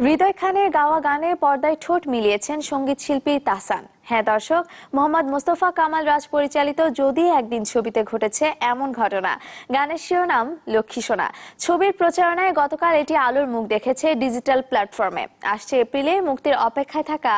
হৃদয় খানের গাওয়া গানে পর্দায় ঠোঁট মিলিয়েছেন সংগীত শিল্পী তাসান হ্যাঁ দর্শক, মোহাম্মদ মোস্তফা কামাল রাজ পরিচালিত যদি একদিন ছবিতে ঘটেছে এমন ঘটনা। গানের শিরোনাম লক্ষ্মী সোনা। ছবির প্রচারণায় গতকাল এটি আলোর মুখ দেখেছে ডিজিটাল প্ল্যাটফর্মে। আসছে এপ্রিলে মুক্তির অপেক্ষায় থাকা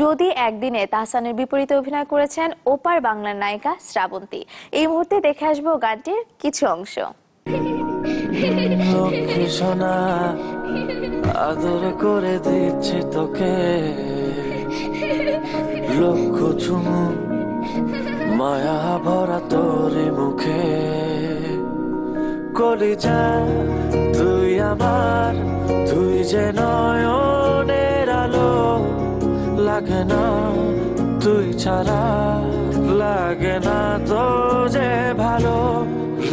যদি একদিনে তাহসানের বিপরীতে অভিনয় করেছেন ওপার বাংলার নায়িকা শ্রাবন্তী। এই মুহূর্তে দেখে আসব গানটির কিছু অংশ। সোনা আদর করে দিচ্ছি তোকে। লক্ষ চুমু মায়া ভরা তোর মুখে। কলিজা, তুই আমার, তুই যে নয়নের আলো। লাগে না, তুই ছাড়া, লাগে না তো যে ভালো।